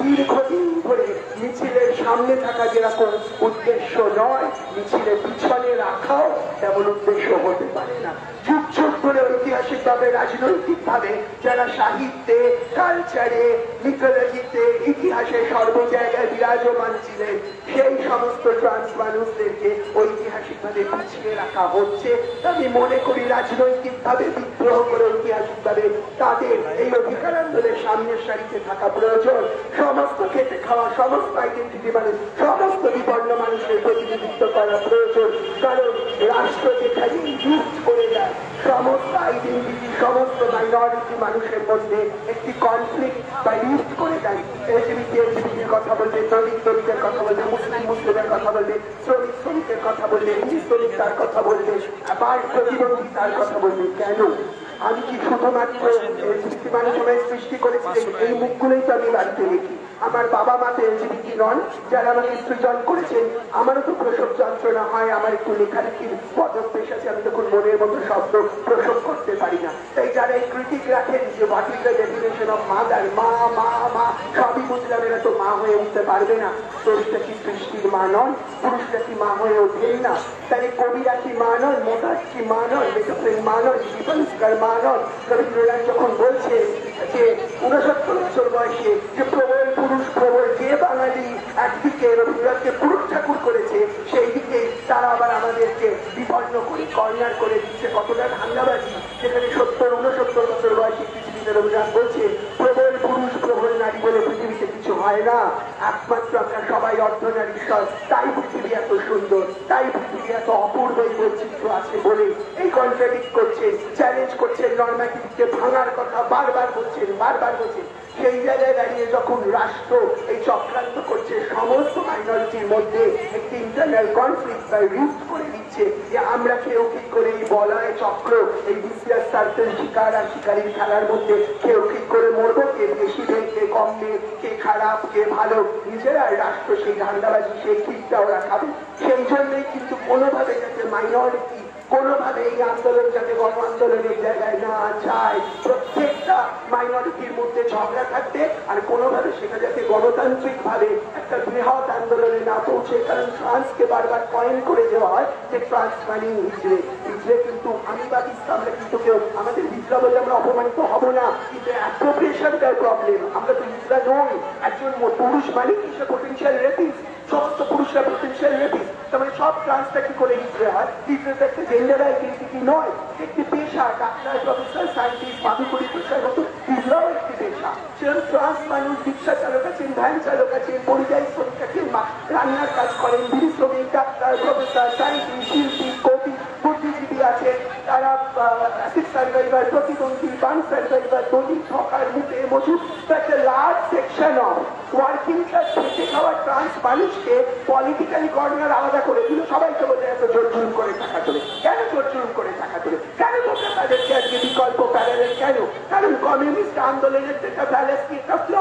দীর্ঘদিন ধরে মিছিলের সামনে থাকা যেরকম উদ্দেশ্য নয় মিছিলের পিছনে রাখাও তেমন উদ্দেশ্য হতে পারে না। যুগ যুগ ধরে ঐতিহাসিক ভাবে রাজনৈতিক ভাবে যারা সাহিত্যে, কালচারে মিথোলজিতে ইতিহাসে সর্ব জায়গায় বিরাজমান ছিলেন, সেই সমস্ত ট্রান্স মানুষদেরকে ঐতিহাসিক ভাবে পিছিয়ে রাখা হচ্ছে। আমি মনে করি রাজনৈতিক ভাবে বিদ্রোহ করে ঐতিহাসিক ভাবে তাদের এই অধিকার আন্দোলনের সামনের সারিতে থাকা প্রয়োজন। সমস্ত খেতে খাওয়া, সমস্ত আইডেন্টিটি মানে সমস্ত বিপন্ন মানুষের প্রতিনিধিত্ব করা প্রয়োজন। কারণ রাষ্ট্র যেখানে ইউজ করে যায় সমস্ত আইডেন্টিটি সমস্ত মাইনরিটি মানুষের মধ্যে একটি কনফ্লিক্ট বা ইউজ করে দেয়। এলজিবিটি এলজিবিটির কথা বলবে দলিত দলিতের কথা বলবে, মুসলিম, মুসলিমের কথা বলবে, শ্রমিক শ্রমিকের কথা বলবে শ্রমিক তার কথা বলবে, আবার প্রতিবন্ধী তার কথা বলবে। কেন? আমি কি শুধুমাত্র এলজিবিটি মানুষ সৃষ্টি করেছিলেন এই মুখগুলোই তো আমি বাড়িতে রেখি আমার বাবা মা তো এলজিবিটি নন, যারা আমাকে সৃজন করেছেন আমারও তো প্রসব যন্ত্রণা হয়, আমার একটু লেখালেখির পদক্ষেপ আছে, আমি তখন মনের মতো শব্দ প্রসব করতে পারি না। তাই যারা এই ক্রিটিক রাখেন যে what is the definition of mother মা মা মা, সবই বুঝলাম, এরা তো মা হয়ে উঠতে পারবে না। পুরুষটা কি সৃষ্টির মা নন পুরুষরা কি মা হয়ে ওঠেন না। তাই কবিরা কি মা নন মোটার কি মা নন লেখকের মা নন জীবনস্কার মা রবীন্দ্রনাথ যখন বলছে যে উনসত্তর বছর বয়সে যে প্রবল পুরুষ প্রবল যে বাঙালি একদিকে রবীন্দ্রনাথকে পুরুষ ঠাকুর করেছে, সেই দিকে তারা আবার আমাদেরকে বিপন্ন করে, কর্নার করে দিচ্ছে। কতটা ধান্দাবাজি। যেখানে সত্তর, উনসত্তর বছর বয়সী পৃথিবীতে রবীন্দ্রনাথ বলছে প্রবল পুরুষ প্রবল নারী বলে পৃথিবীতে কিছু হয় না একমাত্র আমরা সবাই অর্ধনারী স্তর তাই পৃথিবী এত সুন্দর, তাই পৃথিবী এত অপূর্ব বৈচিত্র্য আছে বলে এই কন্ট্রাডিক্ট করছেন চ্যালেঞ্জ করছেন নর্মাটিভকে ভাঙার কথা, বারবার বলছেন বারবার বলছেন। সেই জায়গায় দাঁড়িয়ে যখন রাষ্ট্র এই চক্রান্ত করছে, সমস্ত মাইনরিটির মধ্যে একটি ইন্টারনাল কনফ্লিক্ট বা রিউজ করে দিচ্ছে যে আমরা কেউ কি করে এই বলয় চক্র, এই বিসিয়াস সার্কেল শিকার আর শিকারীর খেলার মধ্যে কেউ কি করে মরবো? কম কে খারাপ কে ভালো নিজেরা রাষ্ট্র সেই ধান্দাবাজি সেই ঠিকটা ওরা খাবে। সেই জন্যই কিন্তু কোনোভাবে যাতে মাইনরিটি কোনোভাবে এই আন্দোলন যাতে গণ আন্দোলনের জায়গায় না যায়, প্রত্যেকটা মাইনরিটির মধ্যে ঝগড়া থাকতে আর কোনোভাবে সেটা যাতে গণতান্ত্রিক ভাবে একটা বৃহৎ আন্দোলনে না পৌঁছে, কারণ ফ্রান্সকে বারবার পয়েন্ট করে দেওয়া হয় যে ফ্রান্স মানে হিজড়ে হিজড়ে কিন্তু আমি বা আমরা কিন্তু কেউ, আমাদের হিজড়া বলে আমরা অপমানিত হব না, কিন্তু অ্যাপ্রোপ্রিয়েশনটার প্রবলেম আমরা তো হিজড়া নই, একজন পুরুষ মানে কি সে পোটেন্সিয়াল রেপিস সমস্ত পুরুষরা পোটেন্সিয়াল রেপিস তার মানে সব ট্রান্সটা কি করে হিজড়ে হয়? হিজড়ে তো একটা জেন্ডার আইডেন্টিটি নয়? একটি পেশা, ডাক্তার, প্রফেসর, সায়েন্টিস্ট মাধুকরী পেশার মতো হিজড়াও একটি পেশা। সেরকম ট্রান্স মানুষ, রিক্সা চালক আছেন, ভ্যান চালক আছেন, পরিযায়ী শ্রমিক আছেন রান্নার কাজ করেন বিড়ি শ্রমিক, ডাক্তার, প্রফেসর, সায়েন্টিস্ট, শিল্পী আছেন তারা অ্যাসিড সার্ভাইভার প্রতিবন্ধী বান সার্ভাইভার দলিত ঠকার মুখে মজুর একটা large section of working class খেটে খাওয়া ট্রান্স মানুষকে পলিটিক্যালি কর্নার আলাদা করে দিল। সবাইকে বলে এত জোরজুলুম করে টাকা তোলে। কেন জোরজুলুম করে টাকা তোলে? কেন তোমরা তাদেরকে আজকে বিকল্প প্যারালেল কেন? কারণ কমিউনিস্ট আন্দোলনের যেটা ব্যালেন্স কেন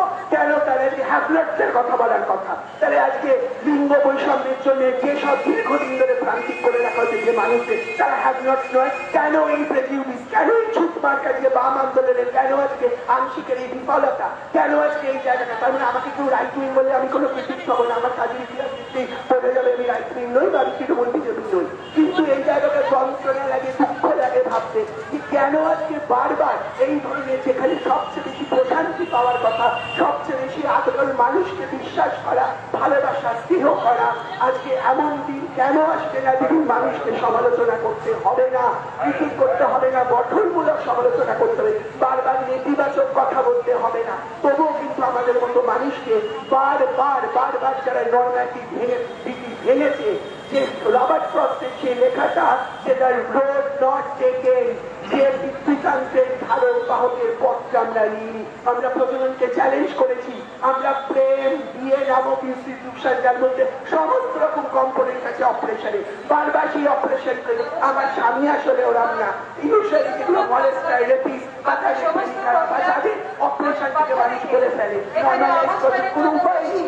তারা কথা বলার কথা। তাহলে আজকে লিঙ্গ বৈষম্যের জন্য যেসব দীর্ঘদিন ধরে প্রান্তিক করে রাখা হচ্ছে যে মানুষদের তারা হ্যাভলটস নয়। কেন এই প্রেজিউডিস কেন এই ছুট মার্কা দিয়ে বাম আন্দোলনের, কেন আজকে আংশিকের এই বিফলতা, কেন আজকে এই জায়গাটা? তার মানে আমাকে কেউ রাইট উইং বলে আমি কোনো ক্রিটিক পাবো না, আমার কাজের ইতিহাস দিচ্ছি বলে যাবে, আমি রাইট উইং নই, বা আমি তৃণমূল বিজেপি নই। কিন্তু এই জায়গাটা যন্ত্রণা লাগে, দুঃখ যে কেন আজকে বারবার এই ধরনের যেখানে সবচেয়ে বেশি প্রশান্তি পাওয়ার কথা, সবচেয়ে বেশি আদরণ মানুষকে বিশ্বাস করা, ভালোবাসা, স্নেহ করা, আজকে এমন দিন কেন আসছে না যেদিন মানুষকে সমালোচনা করতে হবে না ক্রিটিক করতে হবে না, গঠনমূলক সমালোচনা করতে হবে, বারবার নেতিবাচক কথা বলতে হবে না। তবুও কিন্তু আমাদের মতো মানুষকে বারবার বারবার যারা নর্মাটিভ ভেঙে ভেঙেছে যে রবার্ট ফ্রস্টের সেই লেখাটা যেটা রোড নট টেকেন যে বিদ্যুতান্ত্রের ধারক বাহকের পথটা আমরা নিই। আমরা প্রজননকে চ্যালেঞ্জ করেছি। আমরা প্রেম বিয়ে নামক ইনস্টিটিউশন যার মধ্যে সমস্ত রকম কম্পোনেন্ট আছে অপারেশনে বারবার সেই অপারেশন করে আমার স্বামী আসলে ওরাম না ইউজুয়ালি যেগুলো মলেস্টার রেপিস বা তার অপারেশন থেকে মানুষ করে ফেলে। কোনো উপায় নেই।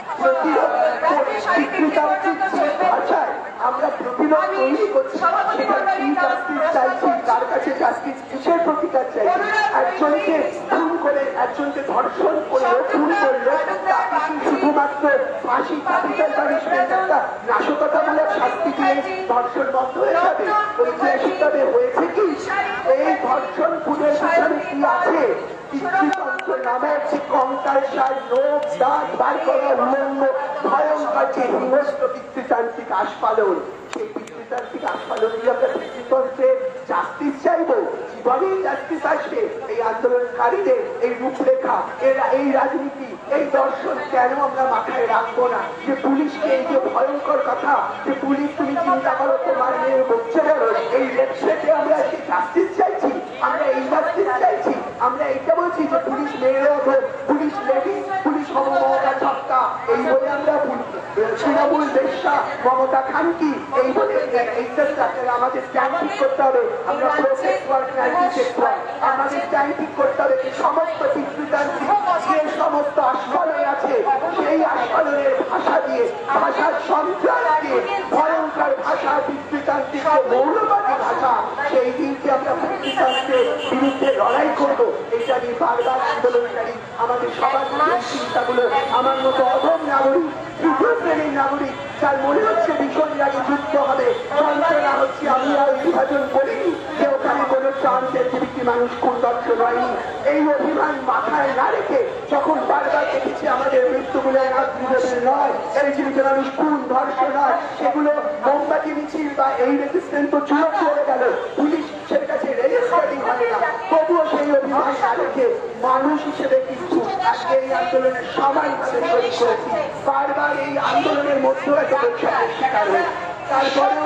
ধর্ষণ শুধুমাত্র ফাঁসি ক্যাপিটাল পানিশমেন্ট শাস্তি দিয়ে ধর্ষণ বন্ধ হয়ে যাবে ঐতিহাসিকভাবে হয়েছে কি এই ধর্ষণ খুনের পিছনে কি আছে। নামক যে কঙ্কালসার লোক দাঁত বার করা উলঙ্গ ভয়ঙ্কর যে হিংস্র পিতৃতান্ত্রিক সেই আসবে। এই আন্দোলনকারীদের এই রূপরেখা, এরা এই রাজনীতি, এই দর্শন কেন আমরা মাথায় রাখব না? যে পুলিশকে এই যে ভয়ঙ্কর কথা, যে পুলিশ তুমি চিন্তা করো তোমার মেয়ের বলছে বলো এই লেপসেটে আমরা জাস্টিস চাইছি আমরা এই চাইছি। আমরা এইটা বলছি যে পুলিশ পুলিশ লেডি পুলিশ ছক্কা এই বলে আমরা তৃণমূল মমতা খানকি, এই বলে আমাদের স্ট্যান্ড ঠিক করতে হবে। আমরা আমাদের স্ট্যান্ড ঠিক করতে হবে সমস্ত যে সমস্ত আস্ফালন আছে, সেই আস্ফালনের ভাষা দিয়ে, ভাষার সন্ত্রাস দিয়ে ভয়ঙ্কর ভাষা পিতৃতান্ত্রিক মৌলবাদী ভাষা, সেই দিনকে আমরা পিতৃতান্ত্রের বিরুদ্ধে লড়াই করব। এটা নিয়ে বারবার আন্দোলনকারী আমাদের সবার চিন্তাগুলো আমার মতো অধম নাগরিক তৃতীয় শ্রেণির নাগরিক, যার মনে হচ্ছে ভীষণ আগে যুদ্ধ হবে। যন্ত্রণা হচ্ছে আমি আর বিভাজন করিনি, যে ওখানে কোনো ট্রান্সের জীবিত মানুষ কোন দর্শন এই অভিমান মাথায় না রেখে যখন বারবার দেখেছি আমাদের মৃত্যুগুলো রাত্রিদেবের নয়, এই জীবিত মানুষ কোন ধর্ষণ নয় সেগুলো মোমবাতি, মিছিল বা এই রেজিস্ট্রেন্ট তো চুরক করে গেল। পুলিশ সেটা কাছে রেজিস্টারিং হয় না। তবুও সেই অভিমান না রেখে মানুষ হিসেবে কিন্তু আজকে এই আন্দোলনের সবাই তৈরি করেছি। বারবার এই আন্দোলনের মধ্যে বৈষম্যের শিকার হয়েছে। তারপরেও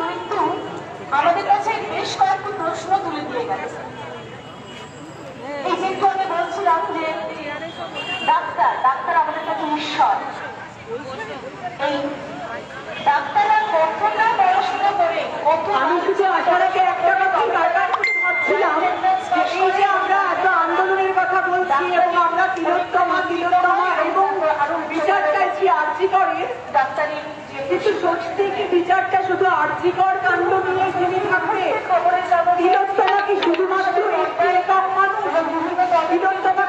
আমাদের কাছে বেশ কয়েকটি প্রশ্ন তুলে দিয়ে গেছে। এই যেহেতু আমি বলছিলাম যে ডাক্তার ডাক্তার আমাদের কাছে ঈশ্বর। এই ডাক্তাররা কতটা পড়াশোনা করে কতটা আমি শুধু আসার আগে একটা কথাই বারবার ভাবছিলাম এই যে আমরা এত আন্দোলনের কথা বলছি এবং আমরা তিলোত্তমা তিলোত্তমা এবং কিন্তু সত্যি কি বিচারটা শুধু আর্থিকর কাণ্ড নিয়ে ঘিরে থাকবে? তিলোত্তমা নাকি শুধুমাত্র একটি একক মানুষ? তিলোত্তমা